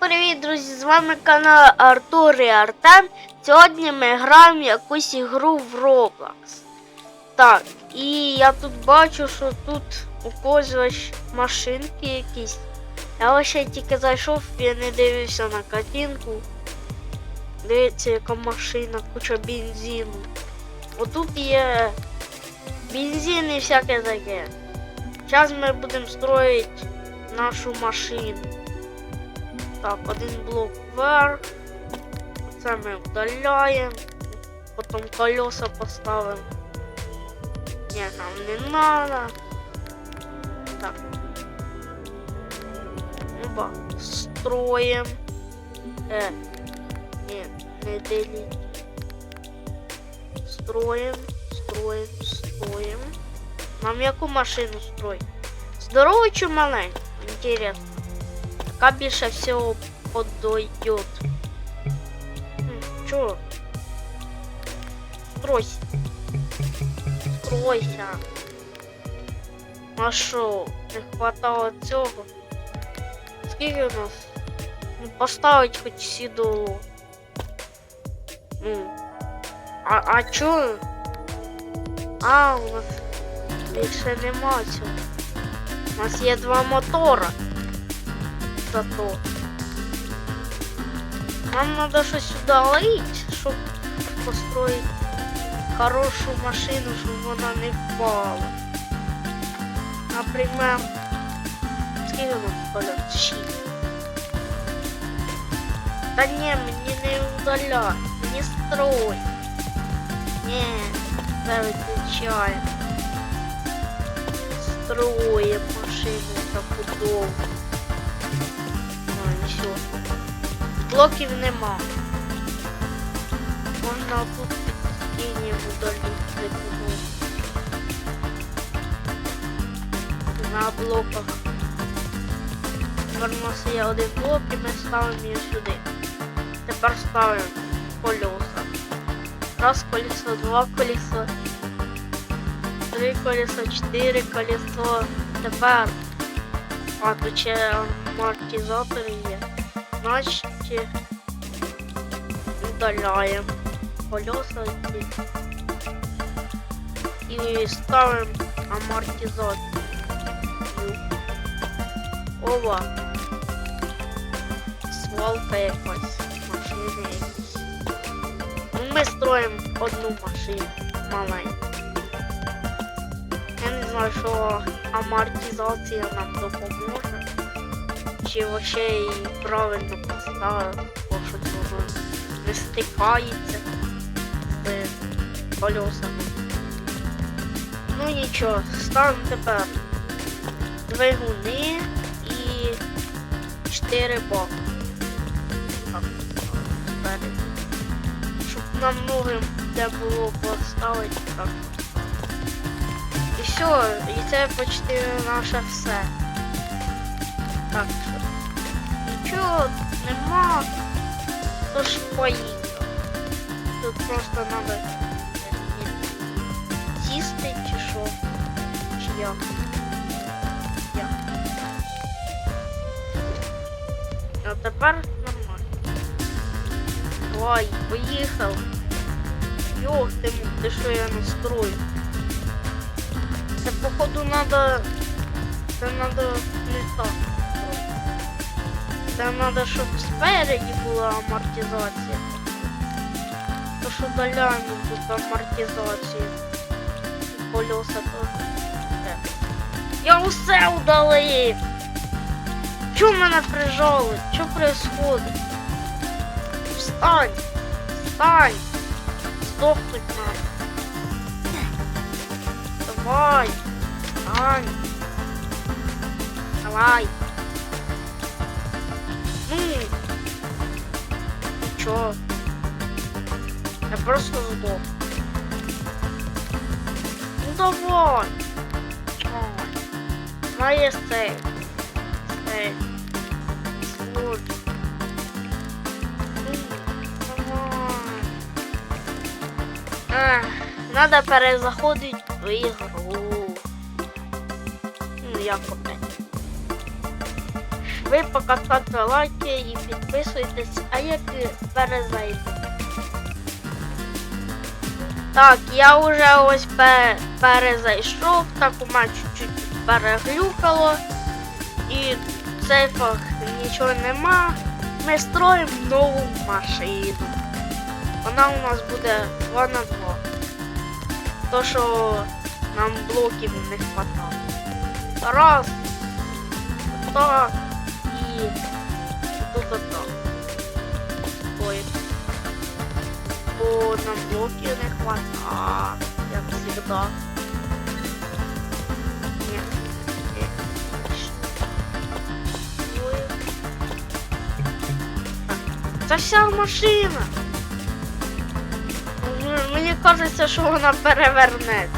привіт, друзі! З вами канал Артур і Артем. Сьогодні ми граємо якусь ігру в Roblox. Так, і я тут бачу, що тут у когось машинки якісь. Я ось тільки зайшов, я не дивився на картинку. Дивіться, яка машина, куча бензину. Отут є бензин і всяке таке. Зараз ми будемо строїти нашу машину. Так, один блок вверх. Це ми вдаляємо. Потім колеса поставимо. Ні, нам не надо. Так. Оба. Строим. Э. Ні, не делить. Строим, строим, строим. Нам яку машину строить? Здорову чи маленьку? Интересно. Яка більше всього подойдет? М, Чо? Стройся. Стройся. А що, не хватало цього? Скільки у нас? Ну, поставить хоч сідоло. Ну. А, а чо? А, у нас більше нема цього. У нас є два мотора. Зато. Нам надо щось сюди лить, щоб построїти хорошу машину, щоб вона не впала. Наприклад, скільки нам полет? Шість. Та ні, мені не удаляй, не строй. Ні, це виключаємо. Строїмо машину таку довгу. Блоків нема. Можна тут стінів удалити кому. На блоках. Тепер у нас є один блок і ми ставимо її сюди. Тепер ставимо колеса. Раз колесо, два колеса. Три колеса, чотири колесо. Тепер. А, тут ще амортизатори є. Значить удаляємо колеса ці. і ставимо амортизатор. Ова. Свалка якась, машини якісь. Ну, Ми строїмо одну машину маленьку. Я не знаю, що амортизація нам допоможе. Чи вообще її правильно бо щось воно не стикається з колесами. Ну нічого, ставимо тепер двигуни і 4 боки. Так, спереду. Щоб нам ноги де було поставити так. І все, і це почти наше все. Так Нічого нема. Тож поїхав. Тут просто надо е, сісти чи що. Чи як. Як. А тепер нормально. Давай, поїхав. Йох, ти, ти що я настрою? Це походу надо. Це надо. Це надо, щоб спереді була амортизація. То що доляємо тут амортизацію. І Колеса то. Де? Я усе удалив! Чо мене прижали? Що происходит? Встань! Встань! Сдохнуть надо. Давай! Встань! Давай! Чё? Я просто сдох. Ну давай! Давай! Моя! Слушай! Ну, давай! Надо перезаходить в ігру. Ну, як опять. Ви поки ставте лайки і підписуйтесь, а я пі- перезайду. Так, я вже ось пе- перезайшов, так у мене чуть-чуть переглюкало. І в сейфах нічого нема. Ми строїмо нову машину. Вона у нас буде 2 на 2. То, що нам блоків не хватало. Раз. Так. І так. Стоїть. Бо нам блоків не хватало, як. Ой. Вся машина. Мені кажеться, що вона переверне.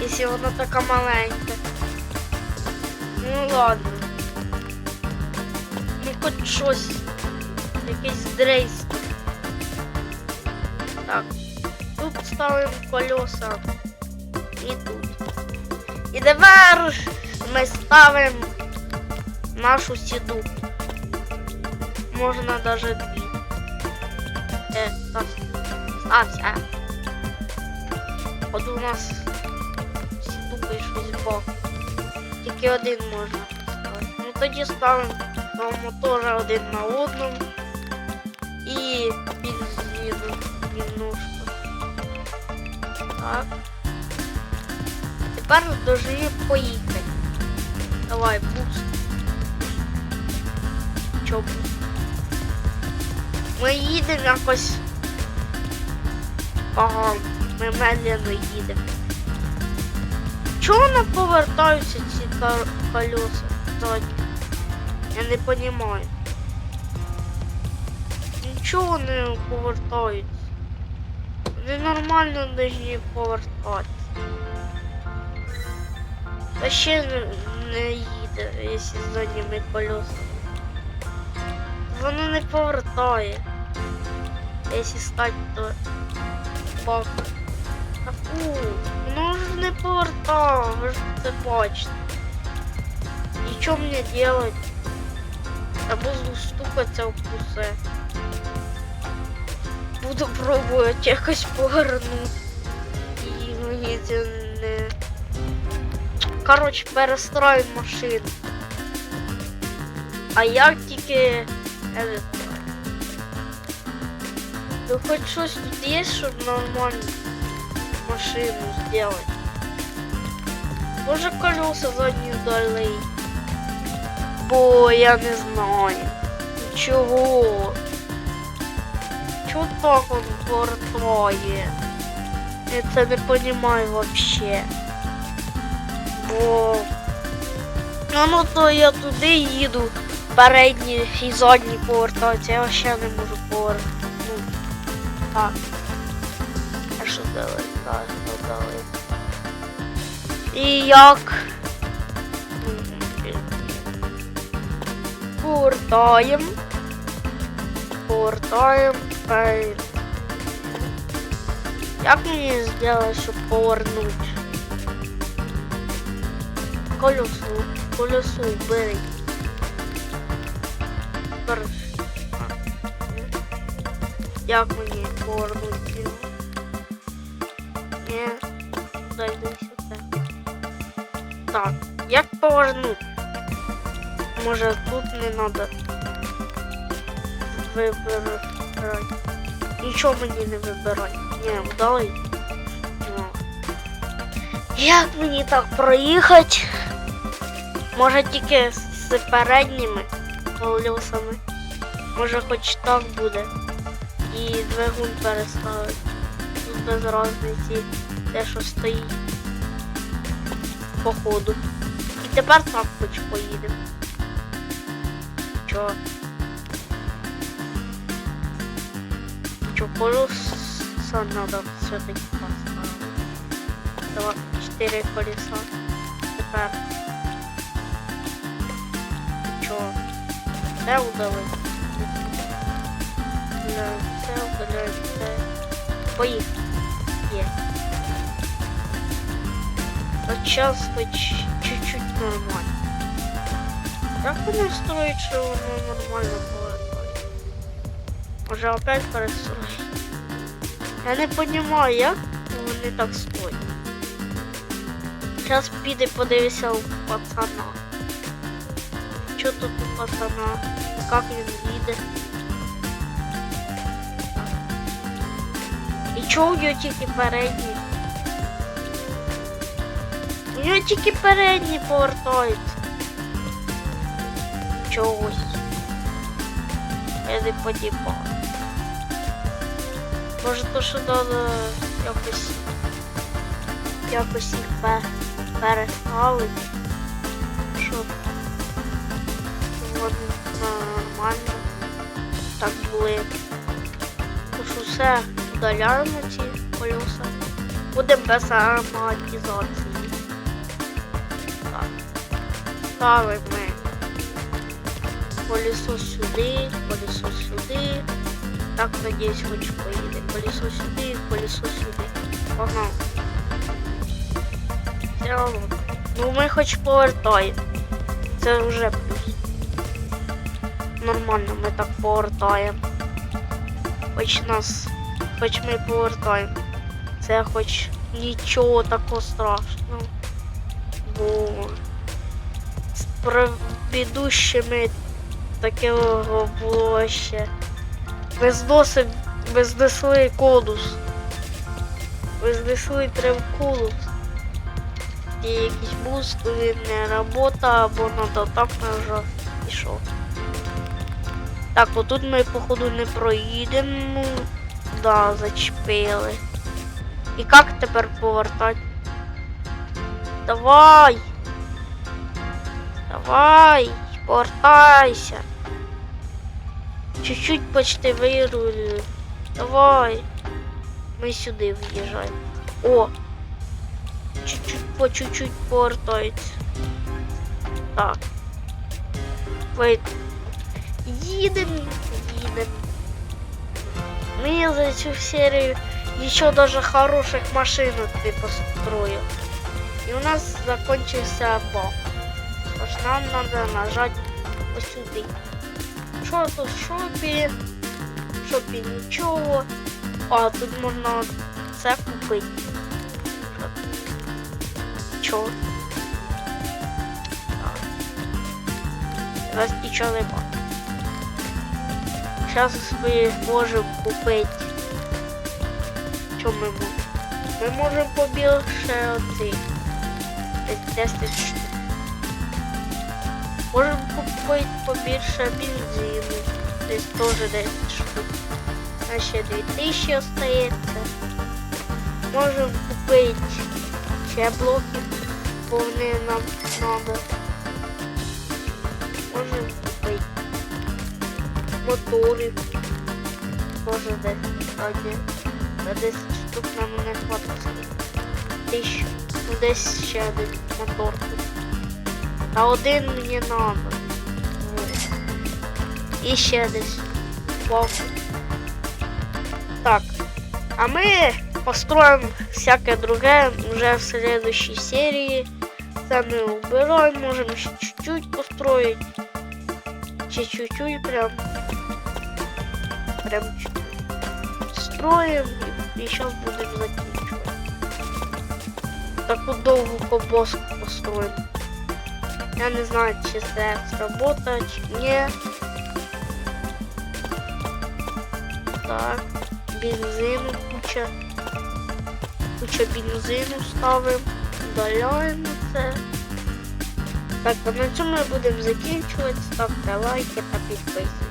Якщо вона така маленька. Ну ладно. Хоч щось. Якийсь дрейс. Так. Тут ставимо колеса. І тут. І тепер ми ставимо нашу сіду. Можна даже дві. Е. Стався. От у нас сідука і щось бок. Тільки один можна поставити. Ну тоді ставимо мотора один на одному. І бензину немножко. Так. Тепер дожиє поїхати. Давай, буст. Чо буст? Ми їдемо якось погано. Ми медленно їдемо. Чого не повертаються ці колеса задні? Я не розумію. Нічого не повертаються. Вони нормально повинні повертатися. Та ще не, не їде, якщо з задніми колесами. Воно не повертає. Якщо стати, то бак. Та фу, воно ж не повертає, ви ж це бачите. І що мені делать? Я буду стукатися в кусе. Буду пробувати якось повернути. І мені це не. Коротше, перестроїмо машину. А тільки. Я знаю. Ну хоч щось тут є, щоб нормально машину сделать. Може колеса задні долей. Бо я не знаю. Чого? Чого так он вертає? Я це не понимаю вообще. Бо... Ну, ну то я туди їду. Передні і задні повертаються, я вообще не можу повернути. Ну, так. А що дали? Так, дали? І як? Повертаємо. Повертаємо. Ей. Як мені зробити, щоб повернути? Колесо, колесо бери. Тепер- а, ні. Як мені повернути його? Ні. Дойду сюди. Так, як повернути? Може тут не треба вибирати. Нічого мені не вибирати. Ні, вдалий. Ну. Як мені так проїхати? Може тільки з передніми колесами. Може хоч так буде. І двигун переставити. Тут без різниці те, що стоїть. Походу. І тепер так хоч поїдемо. Чо? Чо, колеса надо все-таки поставити. Два, чотири колеса. Тепер. Чо? Це. Не, Це удаляють, це. Поїхали. Є. От сейчас хоч чуть-чуть нормально. Як вони строять, що воно нормально повертає? Може опять перестроїть? Я не розумію, як вони так стоять. Зараз піде подивися у пацана. Що тут у пацана? Як він їде? І чого у нього тільки передні? У нього тільки передні повертаються. Чогось. Я не подібав. Може то, що треба якось якось їх пер, переставити. Щоб вони нормально так були. Тож все удаляємо ці колеса. Будемо без амортизації. Так. Ставимо колесо сюди, колесо сюди. Так, надіюсь, хоч поїде. Колесо сюди, колесо сюди. Все одно. Ну ми хоч повертаємо. Це вже плюс. Нормально ми так повертаємо. Хоч нас. Хоч ми повертаємо. Це хоч нічого такого страшного. Бо з предыдущими такого було ще. Ми зносим, ми знесли конус. Ми знесли. І якийсь буст, він не робота, або надо так і що. Так, отут ми походу не проїдемо. Ну, да, зачепили. І як тепер повертати? Давай! Давай! Повертайся! Чуть-чуть почти вирулили. Давай. Ми сюди в'їжджаємо. О! Чуть-чуть по чуть-чуть повертається. Так. Вейт. Їдем, їдем. Ми за цю серію еще даже хороших машин ты построил. И у нас закончился баг. Потому что нам надо нажать вот Что тут? В шопе ничего. А, тут можно це купить. Чо? Раз нічого нема. Зараз ми можемо купити. Що ми можемо? Ми можемо побільше оцих. Десь 10 штук. Можемо купити побільше бензину. Десь теж 10 штук. А ще 2000 остається. Можемо купити ще блоки, бо вони нам треба. Можемо купити мотори. Тоже десь один. На 10 штук нам не хватить. Тисяч. Ну десь ще один мотор тут. Та один мені. Вот. І ще десь. Бок. Так. А мы построим всякое другое уже в следующей серии. Це мы убираем, можем еще чуть-чуть построить. Чуть-чуть прям. Прям чуть-чуть. Строим и сейчас будем заканчивать. Таку довгу кобоску построим. Я не знаю, чи це сработає, чи ні. Так, бензину куча. Куча бензину ставимо. Удаляємо це. Так, а на цьому ми будемо закінчувати. Ставте лайки та підписуйтесь.